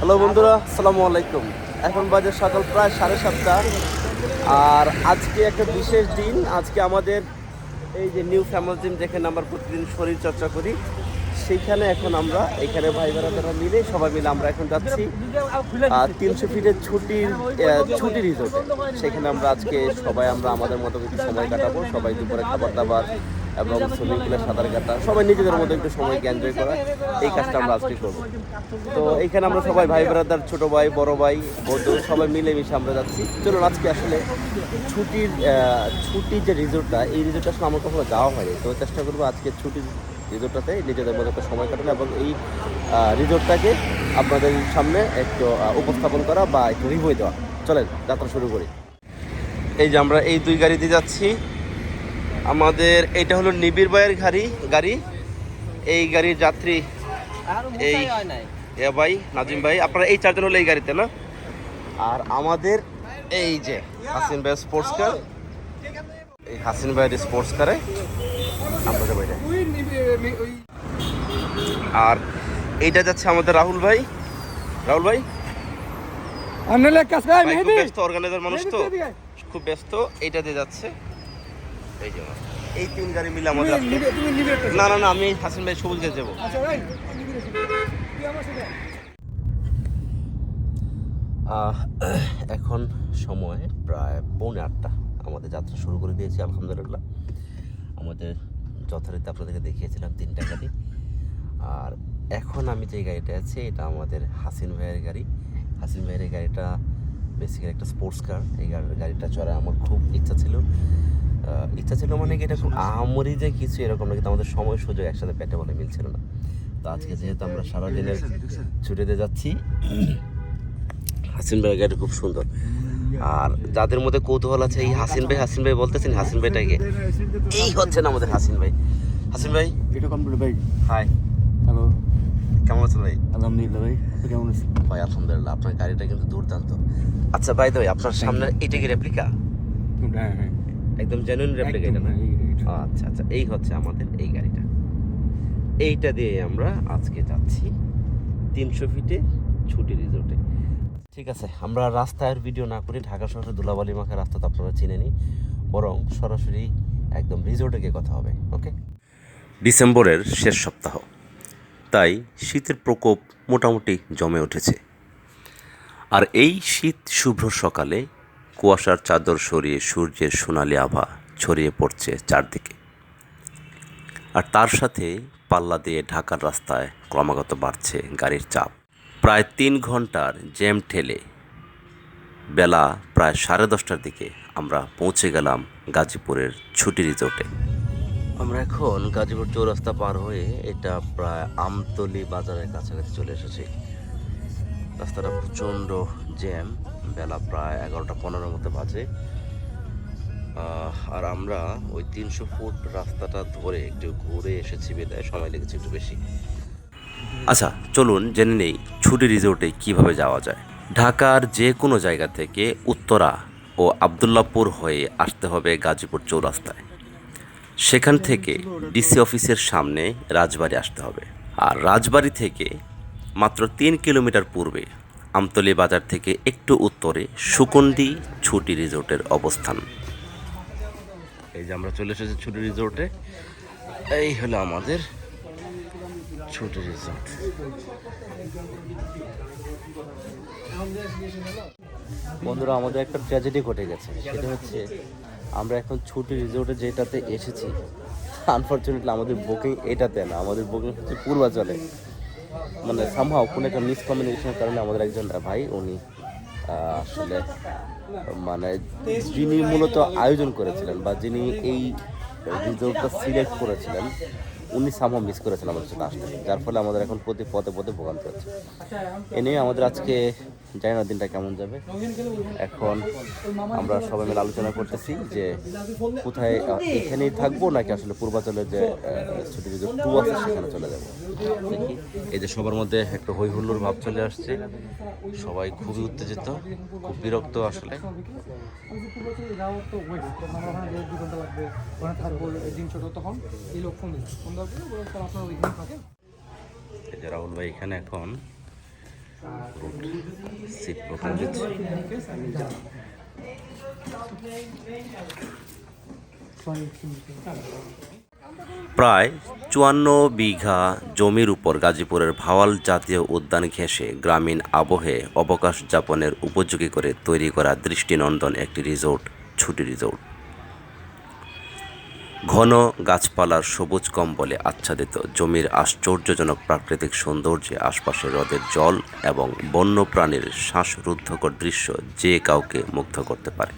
Hello বন্ধুরা আসসালামু আলাইকুম। এখন বাজে সকাল প্রায় সাড়ে সাতটা। আর আজকে একটা বিশেষ দিন আজকে আমাদের এই যে নিউ ফ্যামিলি জিম যেখানে আমরা প্রতিদিন শরীর চর্চা করি সেইখানে এখন আমরা এখানে ভাই বোনেরা মিলে সবাই মিলে আমরা এখন যাচ্ছি তিনশো ফিটের ছুটির আহ, ছুটি রিসোর্টে সেখানে আমরা আজকে সবাই আমরা আমাদের মতো একটু সময় কাটাবো সবাই দুপুরে খাবার দাবার এবং সুইমিং সাঁতার কাটা, সবাই নিজেদের মতো একটু সময়কে এনজয় করা এই কাজটা আমরা আজকে করব। তো এইখানে আমরা সবাই ভাই ব্রাদার, ছোট ভাই, বড় ভাই, বন্ধু, সবাই মিলেমিশে আমরা যাচ্ছি। চলুন, আজকে আসলে ছুটির ছুটির যে রিসোর্টটা এই রিসোর্টটা আসলে আমার কখনো যাওয়া হয়নি। তো চেষ্টা করব আজকে ছুটির রিসোর্টটাতে নিজেদের মতো একটা সময় কাটানো এবং এই রিসোর্টটাকে আপনাদের সামনে একটু উপস্থাপন করা বা একটু রিভিউ দেওয়া। চলেন, যাত্রা শুরু করি। এই যে আমরা এই দুই গাড়িতে যাচ্ছি। আমাদের এটা হলো নিবিড় ভাইয়ের গাড়ি গাড়ি। এই গাড়ির যাত্রী এই এ ভাই নাজিম ভাই। আপনারা এই চারজন হলো এই গাড়িতে না? আর আমাদের এই যে হাসিন ভাই স্পোর্টস কার এই হাসিন ভাইয়ের স্পোর্টস কারে আমরা যাব এটা। আর এইটা যাচ্ছে আমাদের রাহুল ভাই। রাহুল ভাই? অর্গানাইজার মানুষ তো। খুব ব্যস্ত। এইটা দিয়ে যাচ্ছে। এই যে এই তিন গাড়ি মিলে আমাদের। না না না আমি হাসিন ভাই সবুজ গেছে যাব আচ্ছা এখন সময় প্রায় পৌনে আটটা। আমাদের যাত্রা শুরু করে দিয়েছি আলহামদুলিল্লাহ। আমাদের যথারীতি আপনাদেরকে দেখিয়েছিলাম তিনটা গাড়ি। আর এখন আমি যে গাড়িটা আছি এটা আমাদের হাসিন ভাইয়ের গাড়ি। হাসিন ভাইয়ের গাড়িটা বেসিক্যালি একটা স্পোর্টস কার এই গাড়ি- গাড়িটা চড়া আমার খুব ইচ্ছা ছিল। ইচ্ছা ছিল মানে কি এটা খুব আহামরি যে কিছু এরকম না কিন্তু আমাদের সময় সুযোগ একসাথে পেটে বলে মিলছিল না। তো আজকে যেহেতু আমরা সারাদিনের ছুটিতে যাচ্ছি হাসিন গাড়ি খুব সুন্দর। আর যাদের মধ্যে কৌতূহল আছে এই হাসিন ভাই হাসিন ভাই বলতেছেন হাসিন ভাইটাকে এই হচ্ছে না আমাদের হাসিন ভাই। হাসিন ভাই? এটা কমপ্লিট ভাই। হাই হ্যালো কেমন আছেন ভাই? আলহামদুলিল্লাহ ভাই আপনি কেমন আছেন? ভাই আলহামদুলিল্লাহ আপনার গাড়িটা কিন্তু দুর্দান্ত। আচ্ছা ভাই ভাই আপনার সামনে এটা কি রেপ্লিকা হ্যাঁ হ্যাঁ। একদম জেনুইন রেপ্লিকা এটা না? আচ্ছা আচ্ছা এই হচ্ছে আমাদের এই গাড়িটা। এইটা দিয়ে আমরা আজকে যাচ্ছি তিনশো ফিটে ছুটি রিসোর্টে ঠিক আছে আমরা রাস্তায় ভিডিও না করে ঢাকা শহরে ধুলাবালি মাখা রাস্তা তো আপনারা চিনে নিই বরং সরাসরি একদম রিসোর্টে গিয়ে কথা হবে ওকে ডিসেম্বরের শেষ সপ্তাহ তাই শীতের প্রকোপ মোটামুটি জমে উঠেছে। আর এই শীত শুভ্র সকালে কুয়াশার চাদর সরিয়ে সূর্যের সোনালি আভা ছড়িয়ে পড়ছে চারদিকে। আর তার সাথে পাল্লা দিয়ে ঢাকার রাস্তায় ক্রমাগত বাড়ছে গাড়ির চাপ। প্রায় তিন ঘণ্টার জ্যাম ঠেলে বেলা প্রায় সাড়ে দশটার দিকে আমরা পৌঁছে গেলাম গাজীপুরের ছুটি রিজোর্টে আমরা এখন গাজীপুর চৌরাস্তা পার হয়ে এটা প্রায় আমতলি বাজারের কাছাকাছি চলে এসেছি। রাস্তাটা প্রচণ্ড জ্যাম। বেলা প্রায় এগারোটা পনেরোর মতো বাজে। আর আমরা ওই তিনশো ফুট রাস্তাটা ধরে একটু ঘুরে এসেছি, বেদায়। সময় লেগেছে একটু বেশি। আচ্ছা চলুন জেনে নেই ছুটি রিসোর্টে কীভাবে যাওয়া যায়। ঢাকার যে কোনো জায়গা থেকে উত্তরা ও আবদুল্লাপুর হয়ে আসতে হবে গাজীপুর চৌরাস্তায়। সেখান থেকে ডিসি অফিসের সামনে রাজবাড়ি আসতে হবে। আর রাজবাড়ি থেকে মাত্র তিন কিলোমিটার পূর্বে আমতলী বাজার থেকে একটু উত্তরে সুকন্ডি ছুটি রিসোর্টের অবস্থান। এই যে আমরা চলে এসেছি ছুটি রিসোর্টে। এই হলো আমাদের ছুটি রিসোর্ট। বন্ধুরা, আমাদের একটা ট্র্যাজেডি ঘটে গেছে। সেটা হচ্ছে আমরা এখন ছুটি রিসোর্টে যেটাতে এসেছি আনফর্চুনেটলি আমাদের বুকিং এটাতে না, আমাদের বুকিং হচ্ছে পূর্বাচলে মানে সামহাও কোনো একটা মিসকমিউনিকেশনের কারণে আমাদের একজন ভাই, উনি আসলে মানে যিনি মূলত আয়োজন করেছিলেন বা যিনি এই রিজোর্টটা সিলেক্ট করেছিলেন, উনি সামহাও মিস করেছেন আমাদের সাথে আসতে। যার ফলে আমাদের এখন প্রতি পদে পদে ভোগান্তি হচ্ছে। এ নিয়ে আমাদের আজকে জানি না দিনটা কেমন যাবে। এখন আমরা সবাই মিলে আলোচনা করতেছি যে কোথায় এখানেই থাকব নাকি আসলে পূর্বাচলের যে ছুটি যে টু আছে সেখানে চলে যাব। এই যে সবার মধ্যে একটা হই হুল্লোড় ভাব চলে আসছে। সবাই খুবই উত্তেজিত, খুব বিরক্ত আসলে। রাহুল ভাই এখানে এখন প্রায় চুয়ান্ন বিঘা জমির উপর গাজীপুরের ভাওয়াল জাতীয় উদ্যান ঘেঁষে গ্রামীণ আবহে অবকাশ যাপনের উপযোগী করে তৈরি করা দৃষ্টিনন্দন একটি রিসোর্ট, ছুটি রিসোর্ট। ঘন গাছপালার সবুজ কম্বলে আচ্ছাদিত জমির আশ্চর্যজনক প্রাকৃতিক সৌন্দর্যে আশপাশে হ্রদের জল এবং বন্যপ্রাণীর শ্বাসরুদ্ধকর দৃশ্য যে কাউকে মুগ্ধ করতে পারে।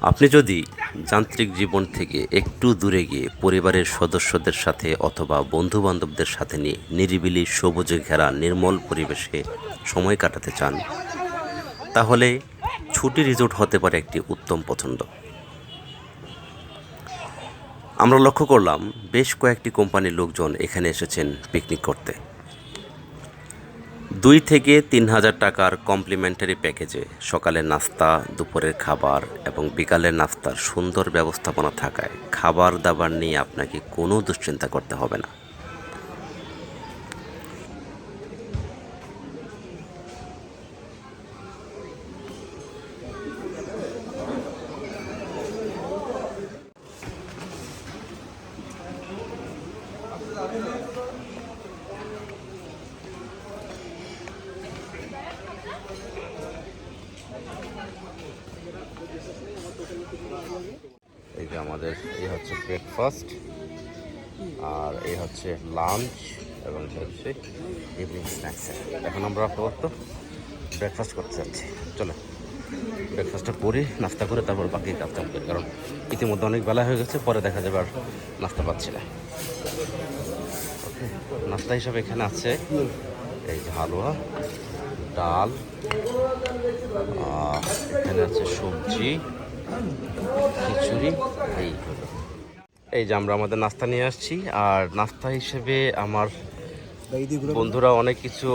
আপনি যদি যান্ত্রিক জীবন থেকে একটু দূরে গিয়ে পরিবারের সদস্যদের সাথে অথবা বন্ধু বান্ধবদের সাথে নিয়ে নিরিবিলি সবুজে ঘেরা নির্মল পরিবেশে সময় কাটাতে চান, তাহলে ছুটি রিজোর্ট হতে পারে একটি উত্তম পছন্দ। আমরা লক্ষ্য করলাম বেশ কয়েকটি কোম্পানির লোকজন এখানে এসেছেন পিকনিক করতে। দুই থেকে তিন হাজার টাকার কমপ্লিমেন্টারি প্যাকেজে সকালের নাস্তা, দুপুরের খাবার এবং বিকালের নাস্তার সুন্দর ব্যবস্থাপনা থাকায় খাবার দাবার নিয়ে আপনাকে কোনো দুশ্চিন্তা করতে হবে না। আমরা ব্রেকফাস্ট করতে যাচ্ছি। চলো ব্রেকফাস্টটা করে, নাস্তা করে তারপর বাকি কাজ কাম করি, কারণ ইতিমধ্যে অনেক বেলা হয়ে গেছে, পরে দেখা যাবে আর নাস্তা পাচ্ছি না। ওকে নাস্তা হিসাবে এখানে আছে এই যে হালুয়া, ডাল এখানে আছে সবজি, খিচুড়ি, এই। এই যে আমরা আমাদের নাস্তা নিয়ে আসছি, আর নাস্তা হিসেবে আমার বন্ধুরা অনেক কিছু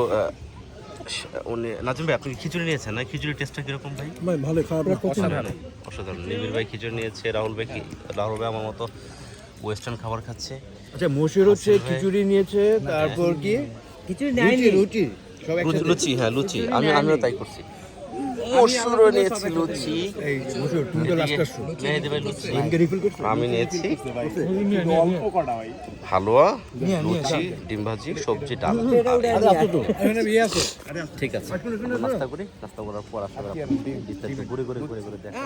নাজিম ভাই আপনি খিচুড়ি নিয়েছেন? না খিচুড়ির টেস্টটা কীরকম ভাই? ভাই ভালো খারাপ না অসাধারণ। অসাধারণ। নিবির ভাই খিচুড়ি নিয়েছে রাহুল ভাই কি রাহুল ভাই আমার মতো ওয়েস্টার্ন খাবার খাচ্ছে। আচ্ছা মসুর হচ্ছে খিচুড়ি নিয়েছে তারপর কি? খিচুড়ি রুটি রুটি সব লুচি হ্যাঁ লুচি। আমি আমিও তাই করছি। মসুরও নিয়েছি লুচি। আমি নিয়েছি। হালুয়া লুচি ডিম ভাজি সবজি ডাল। আরে আসো তো এখানে ঠিক আছে। নাস্তা করি নাস্তা করার পর আসলে বিস্তারিত ঘুরে ঘুরে ঘুরে ঘুরে দেখা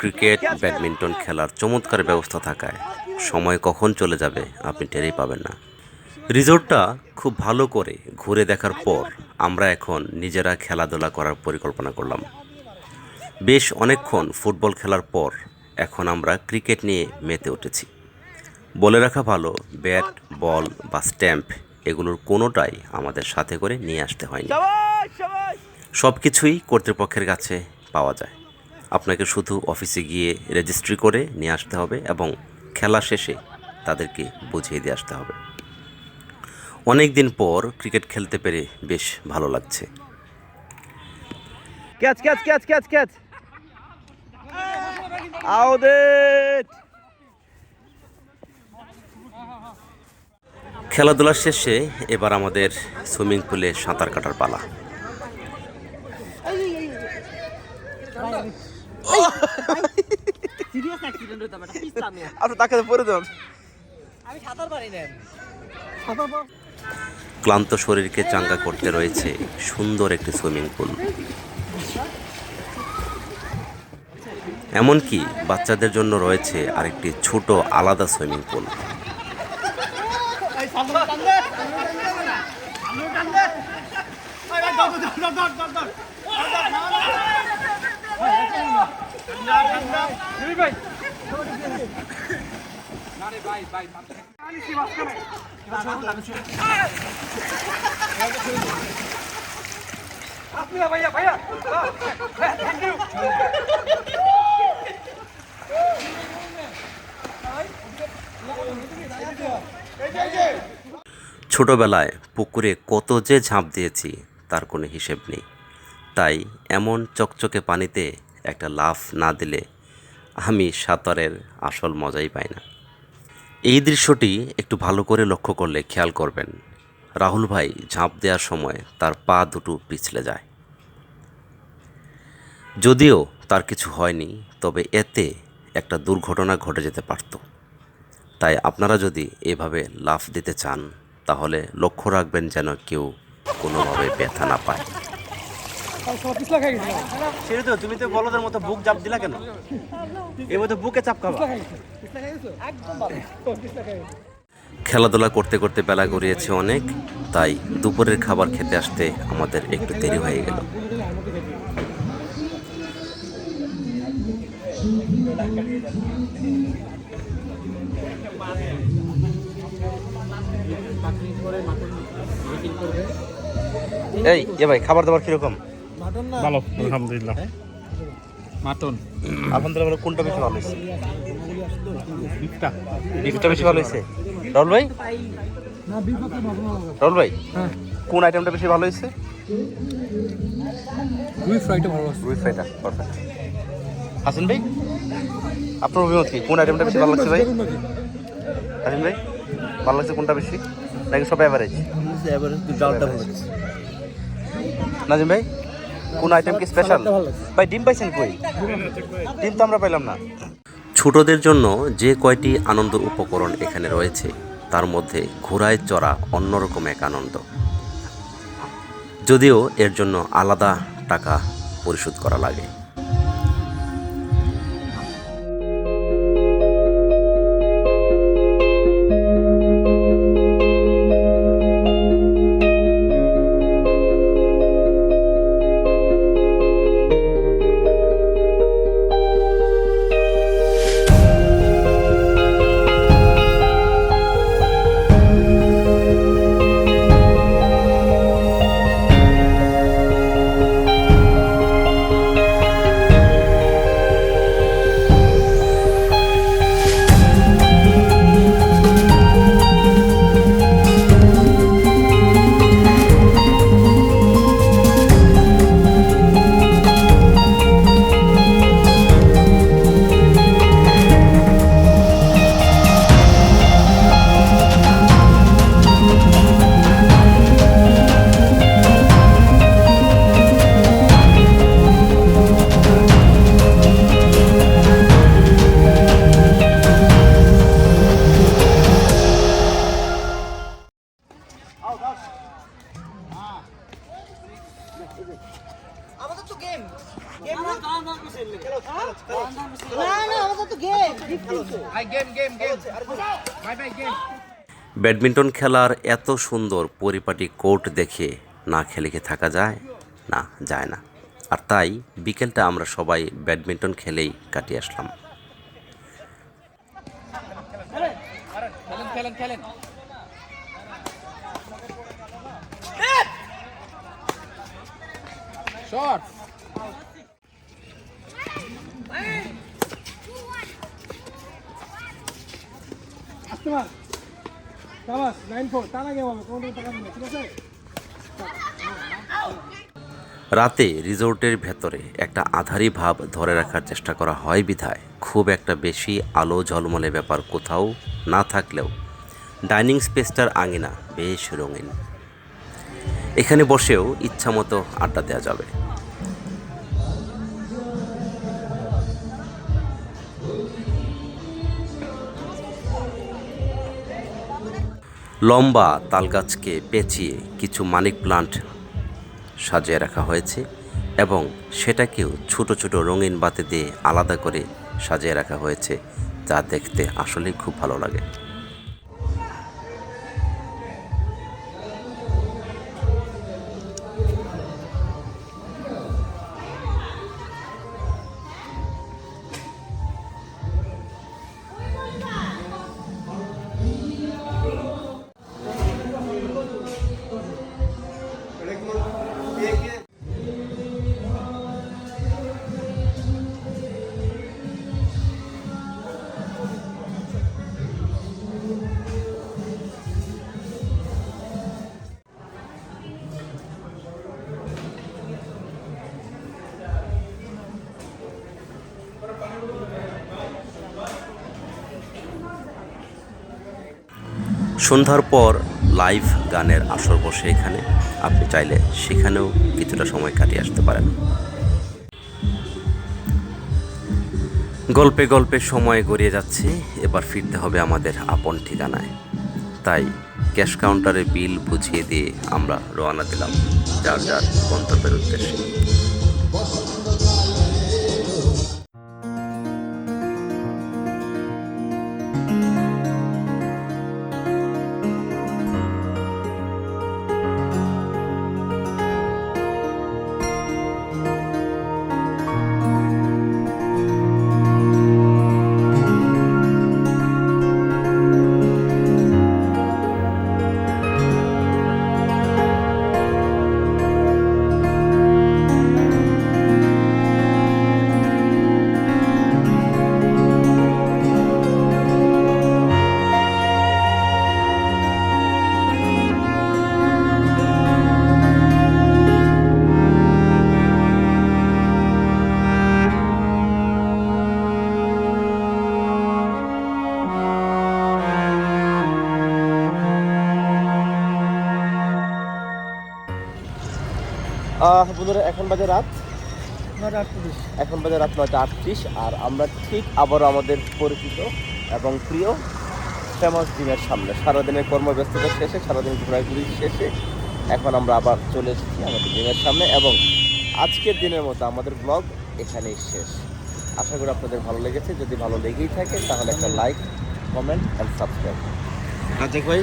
ক্রিকেট ব্যাডমিন্টন খেলার চমৎকার ব্যবস্থা থাকায় সময় কখন চলে যাবে আপনি টেরই পাবেন না। রিসোর্টটা খুব ভালো করে ঘুরে দেখার পর আমরা এখন নিজেরা খেলাধুলা করার পরিকল্পনা করলাম। বেশ অনেকক্ষণ ফুটবল খেলার পর এখন আমরা ক্রিকেট নিয়ে মেতে উঠেছি। বলে রাখা ভালো ব্যাট বল বা স্ট্যাম্প এগুলোর কোনোটাই আমাদের সাথে করে নিয়ে আসতে হয়নি। সব কিছুই কর্তৃপক্ষের কাছে পাওয়া যায়। আপনাকে শুধু অফিসে গিয়ে রেজিস্ট্রি করে নিয়ে আসতে হবে এবং খেলা শেষে তাদেরকে বুঝিয়ে দিয়ে আসতে হবে। অনেক দিন পর ক্রিকেট খেলতে পেরে বেশ ভালো লাগছে। Catch catch catch catch catch out খেলাধুলার শেষে এবার আমাদের সুইমিং পুলে সাঁতার কাটার পালা। সিরিয়াস অ্যাক্সিডেন্ট পিছলাম আপনি তাকে পরে দেন আমি সাঁতার পারি না। ক্লান্ত শরীরকে চাঙ্গা করতে রয়েছে সুন্দর একটি সুইমিং পুল। এমনকি বাচ্চাদের জন্য রয়েছে আরেকটি ছোট আলাদা সুইমিং পুল। ছোটবেলায় পুকুরে কত যে ঝাঁপ দিয়েছি, তার কোনো হিসেব নেই। তাই এমন চকচকে পানিতে একটা লাফ না দিলে আমি সাঁতারের আসল মজাই পাই না। এই দৃশ্যটি একটু ভালো করে লক্ষ্য করলে খেয়াল করবেন, রাহুল ভাই ঝাঁপ দেওয়ার সময় তার পা দুটো পিছলে যায়। যদিও তার কিছু হয়নি, তবে এতে একটা দুর্ঘটনা ঘটে যেতে পারত। তাই আপনারা যদি এভাবে লাফ দিতে চান, তাহলে লক্ষ্য রাখবেন যেন কেউ কোনোভাবে ব্যথা না পায় সব পিছলা খাই গেছিলাম সেটা তো তুমি তো বলদের মতো বুক চাপ দিলা কেন? এর মধ্যে বুকে চাপ খাবা। খেলাধুলা করতে করতে বেলা গড়িয়েছে অনেক তাই দুপুরের খাবার খেতে আসতে আমাদের একটু দেরি হয়ে গেল। এই এ ভাই খাবার দাবার কীরকম? ভালো আলহামদুলিল্লাহ। মাটন। আলহামদুলিল্লাহ কোনটা বেশি ভালো হয়েছে? বিফটা। বিফটা বেশি ভালো হয়েছে? রাহুল ভাই? রাহুল ভাই? হ্যাঁ। কোন আইটেমটা বেশি ভালো হয়েছে? দুই ফ্রাইটা ভালো আছে রুই ফ্রাইটা পারফেক্ট হাসিন ভাই? আপনার অভিমত কি? কোন আইটেমটা বেশি ভালো লাগছে ভাই? হাসিন ভাই ভালো লাগছে কোনটা বেশি? নাকি সব অ্যাভারেজ ভালো নাজিম ভাই? কোন আইটেম কি স্পেশাল ভাই ডিম পাইছেন কই? ডিম তো আমরা পাইলাম না। ছোটদের জন্য যে কয়টি আনন্দ উপকরণ এখানে রয়েছে তার মধ্যে ঘোড়ায় চড়া অন্যরকম এক আনন্দ। যদিও এর জন্য আলাদা টাকা পরিশোধ করা লাগে। ব্যাডমিন্টন খেলার এত সুন্দর পরিপাটি কোর্ট দেখে না খেলে কি থাকা যায়? না যায় না। আর তাই বিকেলটা আমরা সবাই ব্যাডমিন্টন খেলেই কাটিয়ে আসলাম। আসতে পার নাইন ফোর টানা গেম হবে, কোনো টাকা ঠিক আছে? রাতে রিসোর্টের ভেতরে একটা আধারি ভাব ধরে রাখার চেষ্টা করা হয় বিধায়। খুব একটা বেশি আলো ঝলমলে ব্যাপার কোথাও না থাকলেও। ডাইনিং স্পেসটার আঙিনা বেশ রঙিন। এখানে বসেও ইচ্ছামতো আড্ডা দেওয়া যাবে। লম্বা তালগাছকে পেঁচিয়ে কিছু মানিক প্লান্ট সাজিয়ে রাখা হয়েছে এবং সেটাকেও ছোট ছোট রঙিন বাতি দিয়ে আলাদা করে সাজিয়ে রাখা হয়েছে, যা দেখতে আসলেই খুব ভালো লাগে। সন্ধ্যার পর লাইভ গানের আসর বসে এখানে। আপনি চাইলে সেখানেও কিছুটা সময় কাটিয়ে আসতে পারেন। গল্পে গল্পে সময় গড়িয়ে যাচ্ছে, এবার ফিরতে হবে আমাদের আপন ঠিকানায়। তাই ক্যাশ কাউন্টারে বিল বুঝিয়ে দিয়ে আমরা রওনা দিলাম যার যার গন্তব্যের উদ্দেশ্যে। বন্ধুরা এখন বাজে রাত। এখন বাজে রাত নয়টা আটত্রিশ আর আমরা ঠিক আবারও আমাদের পরিচিত এবং প্রিয় ফেমাস জিমের সামনে। সারাদিনের কর্মব্যস্ততা শেষে সারাদিন ঘোরাঘুরি শেষে এখন আমরা আবার চলে এসেছি আমাদের জিমের সামনে এবং আজকের দিনের মতো আমাদের ব্লগ এখানেই শেষ। আশা করি আপনাদের ভালো লেগেছে। যদি ভালো লেগেই থাকে তাহলে একটা like comment and subscribe Razak ভাই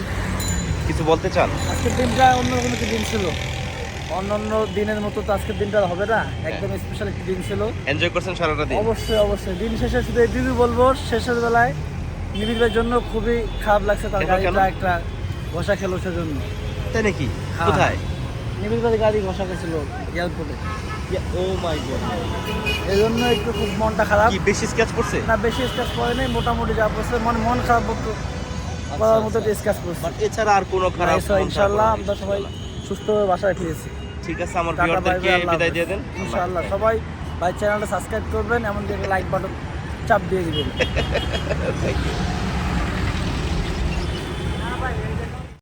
কিছু বলতে চান? আজকের দিনটা অন্যরকম একটি দিন ছিল। অন্যান্য দিনের মতো তো আজকের দিনটা হবে না। একদম স্পেশাল একটি দিন ছিল। এনজয় করছেন সারাটা দিন? অবশ্যই অবশ্যই। দিন শেষে শুধু এটুকুই বলব শেষের বেলায় নিবিড় ভাইয়ের জন্য খুবই খারাপ লাগছে তার গাড়িটা একটা ঘষা খেলো সেজন্য তাই নাকি? হ্যাঁ। কোথায়? নিবিড় ভাইয়ের গাড়ি ঘষা গেছিল এয়ারপোর্টে ও মাই গড। এই জন্য একটু খুব মনটা খারাপ। কি বেশি স্কেচ করছে? না বেশি স্কাচ পড়ে নাই মোটামুটি যা পড়ছে মানে মন খারাপ মতো করার মতো স্কাচ পড়ছে বাট এছাড়া আর কোনো খারাপ আমরা সবাই সুস্থভাবে বাসায় ফিরেছি ঠিক আছে আমার ভিউয়ারদেরকে বিদায় দিয়ে দেন। ইনশাআল্লাহ সবাই ভাই চ্যানেলটা সাবস্ক্রাইব করবেন এমন দিয়ে লাইক বাটন চাপ দিয়ে দিবেন। Thank you.